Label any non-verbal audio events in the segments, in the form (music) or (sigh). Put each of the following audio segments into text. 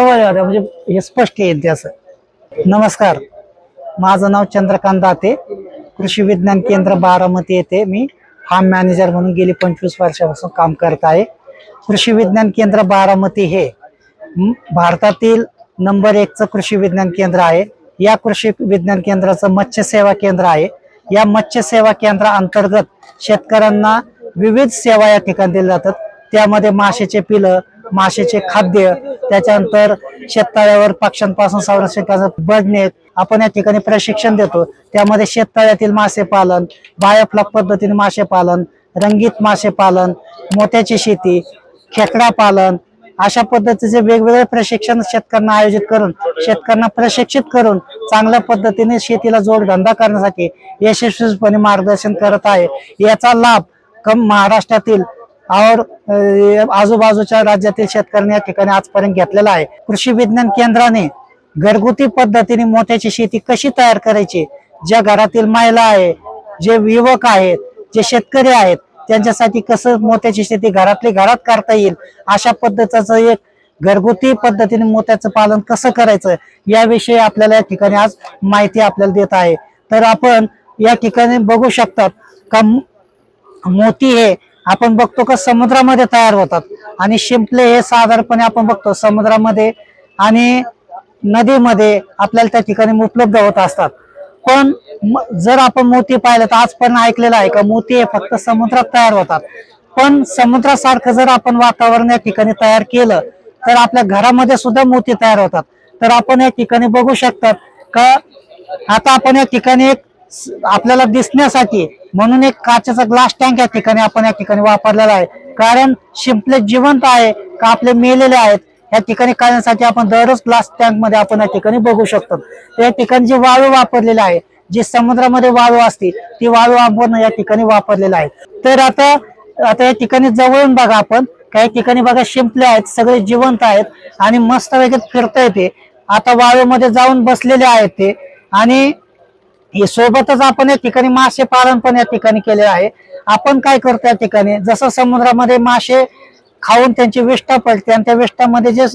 म्हणजे हे स्पष्ट येईल ते असं. नमस्कार. माझं नाव चंद्रकांत दाते. कृषी विज्ञान केंद्र बारामती येथे मी फार्म मॅनेजर म्हणून गेली पंचवीस वर्षापासून काम करत आहे. कृषी विज्ञान केंद्र बारामती हे भारतातील नंबर एकचं कृषी विज्ञान केंद्र आहे. या कृषी विज्ञान केंद्राचं मत्स्य सेवा केंद्र आहे. या मत्स्य सेवा केंद्रा अंतर्गत शेतकऱ्यांना विविध सेवा या ठिकाणी दिल्या जातात. त्यामध्ये माशाचे पिलं माशाचे खाद्य त्याच्यानंतर शेततळ्यावर पक्ष्यांपासून संरक्षण बढणे आपण या ठिकाणी प्रशिक्षण देतो. त्यामध्ये शेततळ्यातील मासे पालन बायोफ्लॉक पद्धतीने मासे पालन रंगीत मासे पालन मोत्याची शेती खेकडा पालन अशा पद्धतीचे वेगवेगळे प्रशिक्षण शेतकऱ्यांना आयोजित करून शेतकऱ्यांना प्रशिक्षित करून चांगल्या पद्धतीने शेतीला जोडधंदा करण्यासाठी यशस्वीपणे मार्गदर्शन करत आहे. याचा लाभ कम महाराष्ट्रातील और आजूबाजूच्या राज्यातील शेतकऱ्यांनी या ठिकाणी आजपर्यंत घेतलेला आहे. कृषी विज्ञान केंद्राने घरगुती पद्धतीने मोत्याची शेती कशी तयार करायची? ज्या घरातील महिला आहे जे युवक आहेत जे शेतकरी आहेत त्यांच्यासाठी कसं मोत्याची शेती घरातली घरात करता येईल? अशा पद्धतीचं एक घरगुती पद्धतीने मोत्याचं पालन कसं करायचं? याविषयी आपल्याला या ठिकाणी आज माहिती आपल्याला देत आहे. तर आपण या ठिकाणी बघू शकतात का मोती हे आपण बघतो का समुद्रामध्ये तयार होतात. आणि शिंपले हे साधारणपणे आपण बघतो समुद्रामध्ये आणि नदीमध्ये आपल्याला त्या ठिकाणी उपलब्ध होत असतात. पण जर आपण मोती पाहिलं तर आजपर्यंत ऐकलेलं आहे का मोती हे फक्त समुद्रात तयार होतात. पण समुद्रासारखं जर आपण वातावरण या ठिकाणी तयार केलं तर आपल्या घरामध्ये सुद्धा मोती तयार होतात. तर आपण या ठिकाणी बघू शकतात का आता आपण या ठिकाणी एक आपल्याला दिसण्यासाठी म्हणून एक काचेचा ग्लास टँक या ठिकाणी आपण या ठिकाणी वापरलेला आहे. कारण शिंपले जिवंत आहे का आपले मेलेले आहेत या ठिकाणी करण्यासाठी आपण दररोज ग्लास टँकमध्ये आपण या ठिकाणी बघू शकतो. या ठिकाणी जी वाळू वापरलेली आहे जी समुद्रामध्ये वाळू असते ती वाळू आपण या ठिकाणी वापरलेला आहे. तर आता आता या ठिकाणी जवळून बघा आपण काही ठिकाणी बघा शिंपले आहेत सगळे जिवंत आहेत आणि मस्त वगैरे फिरता येते. आता वाळूमध्ये जाऊन बसलेले आहेत ते. आणि सोबतच आपण या ठिकाणी मासे पालन पण या ठिकाणी केले आहे. आपण काय करतो या ठिकाणी? जसं समुद्रामध्ये मासे खाऊन त्यांची विष्ठा पडते आणि त्या विष्ठामध्ये जे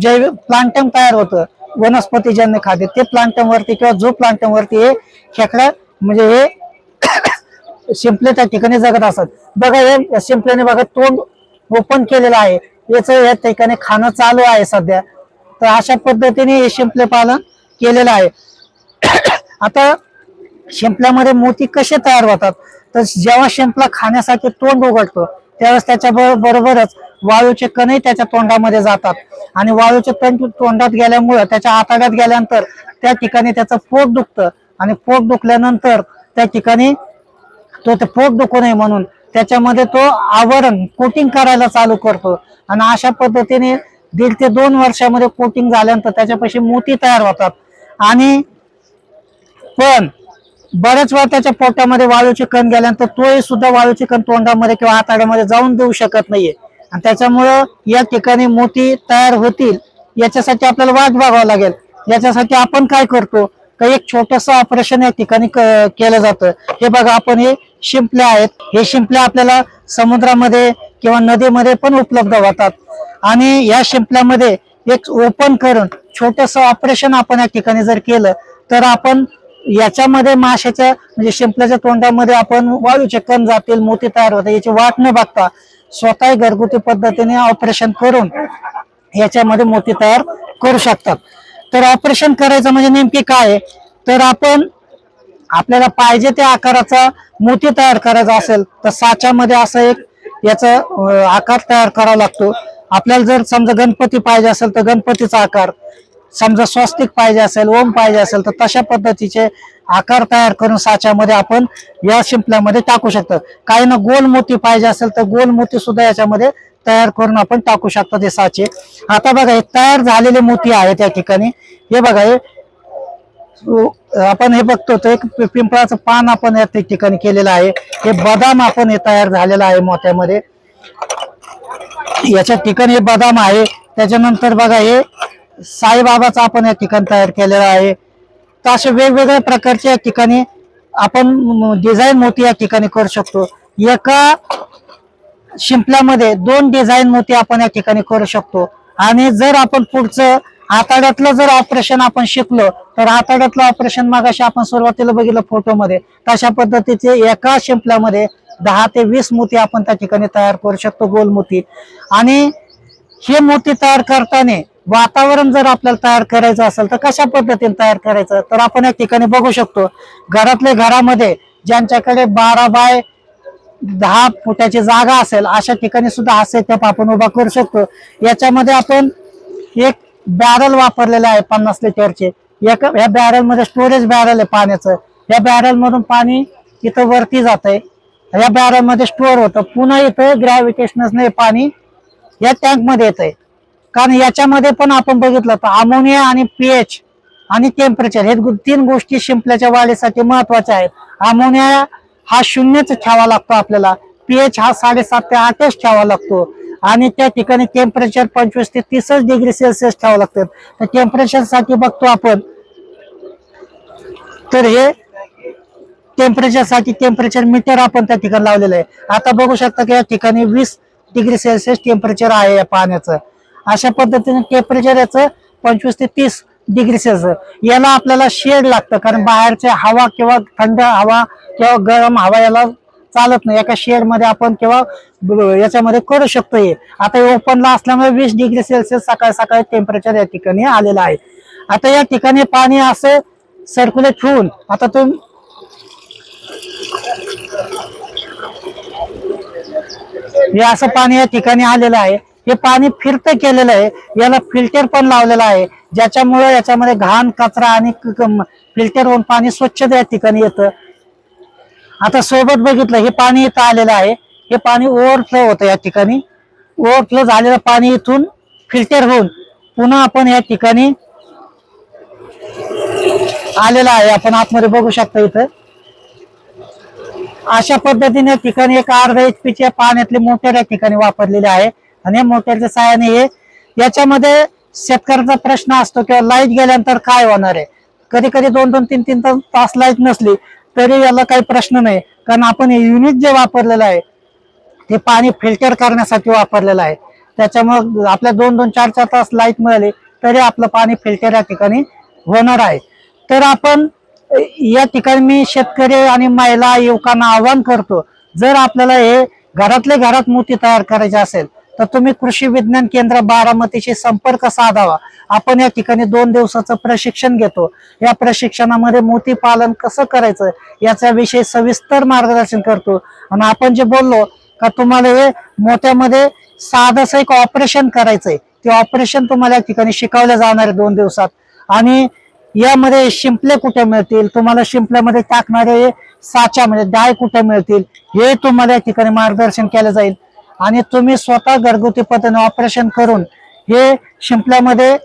जैव प्लांटम तयार होतं वनस्पतीजन्य खाद्य ते प्लांटम वरती किंवा जो प्लांटम वरती हे खेकडा म्हणजे हे (coughs) शिंपले त्या ठिकाणी जगत असत बघा हे शिंपल्याने बघा तोंड ओपन केलेलं आहे. याच या ठिकाणी खाणं चालू आहे सध्या. तर अशा पद्धतीने हे शिंपले पालन केलेलं आहे. आता शिंपल्यामध्ये मोती कसे तयार होतात? तर जेव्हा शिंपला खाण्यासाठी तोंड उघडतो त्यावेळेस त्याच्या बरोबरच वाळूचे कणही त्याच्या तोंडामध्ये जातात. आणि वाळूचे कण तोंडात गेल्यामुळं त्याच्या आतड्यात गेल्यानंतर त्या ठिकाणी त्याचं पोट दुखतं. आणि पोट दुखल्यानंतर त्या ठिकाणी तो ते पोट दुखू नये म्हणून त्याच्यामध्ये तो आवरण कोटिंग करायला चालू करतो. आणि अशा पद्धतीने दीड ते दोन वर्षामध्ये कोटिंग झाल्यानंतर त्याच्यापाशी मोती तयार होतात. आणि पण बऱ्याच वेळा त्याच्या पोटामध्ये वाळूचे कण गेल्यानंतर तोही सुद्धा वाळूचे कण तोंडामध्ये किंवा हाताड्यामध्ये जाऊन देऊ शकत नाहीये. आणि त्याच्यामुळं या ठिकाणी मोती तयार होतील याच्यासाठी आपल्याला वाट बघावं लागेल. याच्यासाठी आपण काय करतो? तर एक छोटस ऑपरेशन या ठिकाणी क- केलं जातं. हे बघा आपण हे शिंपले आहेत. हे शिंपले आपल्याला समुद्रामध्ये किंवा नदीमध्ये पण उपलब्ध होतात. आणि या शिंपल्यामध्ये एक ओपन करून छोटस ऑपरेशन आपण या ठिकाणी जर केलं तर आपण याच्यामध्ये माशाच्या म्हणजे शिंपल्याच्या तोंडामध्ये आपण वाळूचे कण जातील मोती तयार होते याची वाट न बघता स्वतः घरगुती पद्धतीने ऑपरेशन करून याच्यामध्ये मोती तयार करू शकतात. तर ऑपरेशन करायचं म्हणजे नेमके काय आहे? तर आपण आपल्याला पाहिजे त्या आकाराचा मोती तयार करायचा असेल तर साच्यामध्ये असं एक याचा आकार तयार करावा लागतो. आपल्याला जर समजा गणपती पाहिजे असेल तर गणपतीचा आकार. समजा स्वस्तिक पाहिजे असेल ओम पाहिजे असेल तर तशा पद्धतीचे आकार तयार करून साच्यामध्ये आपण या शिंपल्यामध्ये टाकू शकतो. काही ना गोल मोती पाहिजे असेल तर गोल मोती सुद्धा याच्यामध्ये तयार करून आपण टाकू शकतो ते साचे. आता बघा हे तयार झालेले मोती आहेत या ठिकाणी. हे बघा हे आपण हे बघतो तर एक पिंपळाचं पान आपण या ठिकाणी केलेलं आहे. हे बदाम आपण हे तयार झालेलं आहे मोत्यामध्ये. याच्या ठिकाणी हे बदाम आहे. त्याच्यानंतर बघा हे साईबाबाचं आपण या ठिकाणी तयार केलेलं आहे. तर असे वेगवेगळ्या प्रकारच्या या ठिकाणी आपण डिझाईन मोती या ठिकाणी करू शकतो. एका शिंपल्यामध्ये दोन डिझाईन मोती आपण या ठिकाणी करू शकतो. आणि जर आपण पुढचं आताड्यातलं जर ऑपरेशन आपण शिकलो तर आताड्यातलं ऑपरेशन मागाशी आपण सुरुवातीला बघितलं फोटोमध्ये तशा पद्धतीचे एका शिंपल्यामध्ये दहा ते वीस मोती आपण त्या ठिकाणी तयार करू शकतो गोल मोती. आणि हे मूर्ती तयार करताना वातावरण जर आपल्याला तयार करायचं असेल तर कशा पद्धतीने तयार करायचं तर आपण या ठिकाणी बघू शकतो. घरातल्या घरामध्ये ज्यांच्याकडे बारा बाय दहा फुटाची जागा असेल अशा ठिकाणी सुद्धा हा सेटअप आपण उभा करू शकतो. याच्यामध्ये आपण एक बॅरल वापरलेलं आहे पन्नास लिटरचे. एक या बॅरलमध्ये स्टोरेज बॅरल आहे पाण्याचं. या बॅरलमधून पाणी इथं वरती जात आहे या बॅरलमध्ये स्टोअर होतं. पुन्हा इथं ग्रॅव्हिटेशनने पाणी या टँकमध्ये येत आहे कारण याच्यामध्ये पण आपण बघितलं तर अमोनिया आणि पीएच आणि टेम्परेचर हे तीन गोष्टी शिंपल्याच्या वाढीसाठी महत्त्वाच्या आहेत. अमोनिया हा शून्यच ठेवा लागतो आपल्याला. पीएच हा साडेसात ते आठच ठेवा लागतो. आणि त्या ठिकाणी टेम्परेचर पंचवीस ते तीसच डिग्री सेल्सिअस ठेवावं लागतं. तर टेम्परेचरसाठी बघतो आपण. तर हे टेम्परेचरसाठी टेम्परेचर मीटर आपण त्या ठिकाणी लावलेलं आहे. आता बघू शकता की या ठिकाणी वीस डिग्री सेल्सिअस टेम्परेचर आहे या पाण्याचं. अशा पद्धतीने टेम्परेचर याचं पंचवीस ते तीस डिग्री सेल्सिअस. याला आपल्याला शेड लागतं कारण बाहेरचे हवा किंवा थंड हवा किंवा गरम हवा याला चालत नाही. एका शेडमध्ये आपण किंवा याच्यामध्ये करू शकतो हे. आता ओपनला असल्यामुळे वीस डिग्री सेल्सिअस सकाळी सकाळी टेम्परेचर या ठिकाणी आलेलं आहे. आता या ठिकाणी पाणी असं सर्क्युलेट होऊन आता तुम हे असं पाणी या ठिकाणी आलेलं आहे. हे पाणी फिरतं केलेलं आहे. याला फिल्टर पण लावलेलं आहे. ज्याच्यामुळे याच्यामध्ये घाण कचरा आणि फिल्टर होऊन पाणी स्वच्छ या ठिकाणी येतं. आता सोबत बघितलं हे पाणी इथं आलेलं आहे. हे पाणी ओव्हरफ्लो होतं या ठिकाणी. ओव्हरफ्लो झालेलं पाणी इथून फिल्टर होऊन पुन्हा आपण या ठिकाणी आलेलं आहे. आपण आतमध्ये बघू शकता इथं. अशा पद्धतीने ठिकाणी एक अर्धा एच पीच्या पाण्यातली मोटर या ठिकाणी वापरलेली आहे. आणि मोटरच्या सहाय्याने हे याच्यामध्ये शेतकऱ्याचा प्रश्न असतो किंवा लाइट गेल्यानंतर काय होणार आहे? कधी कधी दोन दोन तीन तीन तास- तास लाइट नसली तरी याला काही प्रश्न नाही. कारण आपण हे युनिट जे वापरलेलं आहे ते पाणी फिल्टर करण्यासाठी वापरलेलं आहे. त्याच्यामुळे आपल्या दोन दोन चार चार तास लाइट मिळाली तरी आपलं पाणी फिल्टर या ठिकाणी होणार आहे. तर आपण या ठिकाणी मी शेतकरी आणि महिला युवकांना आवाहन करतो जर आपल्याला हे घरातल्या घरात मोती तयार करायची असेल तर तुम्ही कृषी विज्ञान केंद्र बारामतीशी संपर्क साधावा. आपण या ठिकाणी दोन दिवसाचं प्रशिक्षण घेतो. या प्रशिक्षणामध्ये मोती पालन कसं करायचं याचा विषय सविस्तर मार्गदर्शन करतो. आणि आपण जे बोललो का तुम्हाला हे मोत्यामध्ये साधस एक ऑपरेशन करायचंय. ते ऑपरेशन तुम्हाला या ठिकाणी शिकवलं जाणार आहे दोन दिवसात. आणि यामध्ये शिंपले कुठे मिळतील? तुम्हाला शिंपल्यामध्ये टाकणारे साच्या म्हणजे डाय कुठे मिळतील? हे तुम्हाला या ठिकाणी मार्गदर्शन केलं जाईल. आणि तुम्ही स्वतः घरगुती पद्धतीने ऑपरेशन करून हे शिंपल्यामध्ये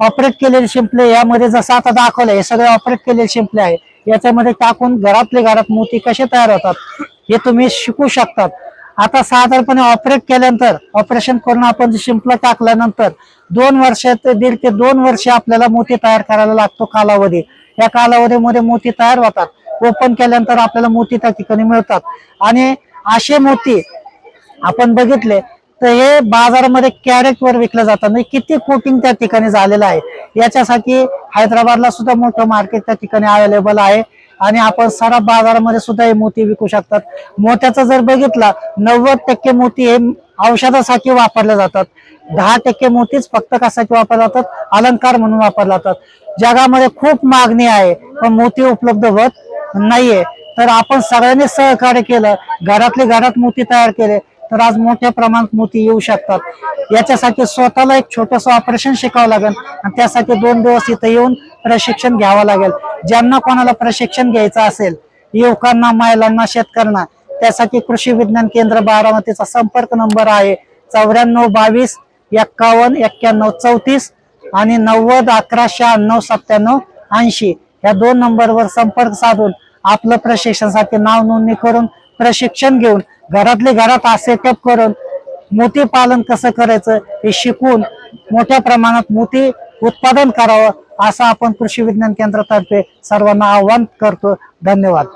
ऑपरेट केलेले शिंपले यामध्ये जसं आता दाखवलं हे सगळे ऑपरेट केलेले शिंपले आहे. याच्यामध्ये टाकून घरातले घरात मोती कसे तयार होतात हे तुम्ही शिकू शकतात. आता साधारणपणे ऑपरेट केल्यानंतर ऑपरेशन करून आपण शिंपलं टाकल्यानंतर दोन वर्षात दीड ते दोन वर्ष आपल्याला मोती तयार करायला लागतो कालावधी. या कालावधीमध्ये मोती तयार होतात. ओपन केल्यानंतर आपल्याला मोती त्या ठिकाणी मिळतात. आणि असे मोती आपण बघितले तर हे बाजारामध्ये कॅरेटवर विकलं जातं म्हणजे किती कोटिंग त्या ठिकाणी झालेलं आहे. याच्यासाठी हैदराबादला सुद्धा मोठं मार्केट त्या ठिकाणी अवेलेबल आहे. आणि आपण सारा बाजारामध्ये सुद्धा हे मोती विकू शकतात. मोत्याचा जर बघितला नव्वद टक्के मोती हे औषधासाठी वापरले जातात. दहा टक्के मोतीच फक्त कशासाठी वापरले जातात? अलंकार म्हणून वापरले जातात. जगामध्ये खूप मागणी आहे पण मोती उपलब्ध होत नाहीये. तर आपण सगळ्यांनी सहकार्य केलं घरातले घरात मोती तयार केले तर आज मोठ्या प्रमाणात मोती येऊ शकतात. याच्यासाठी स्वतःला एक छोटस ऑपरेशन शिकावं लागेल आणि त्यासाठी दोन दिवस इथं येऊन प्रशिक्षण घ्यावं लागेल. ज्यांना कोणाला प्रशिक्षण घ्यायचं असेल युवकांना महिलांना शेतकऱ्यांना त्यासाठी कृषी विज्ञान केंद्र बारामतीचा संपर्क नंबर आहे. चौऱ्याण्णव बावीस एक्कावन्न एक्क्याण्णव चौतीस आणि नव्वद अकरा शहाण्णव सत्त्याण्णव ऐंशी या दोन नंबरवर संपर्क साधून आपलं प्रशिक्षणासाठी नाव नोंदणी करून प्रशिक्षण घेऊन घरातले घरात सेटअप करून मोती पालन कसं करायचं हे शिकून मोठ्या प्रमाणात मोती उत्पादन करावं असं आपण कृषी विज्ञान केंद्रातर्फे सर्वांना आव्हान करतो. धन्यवाद.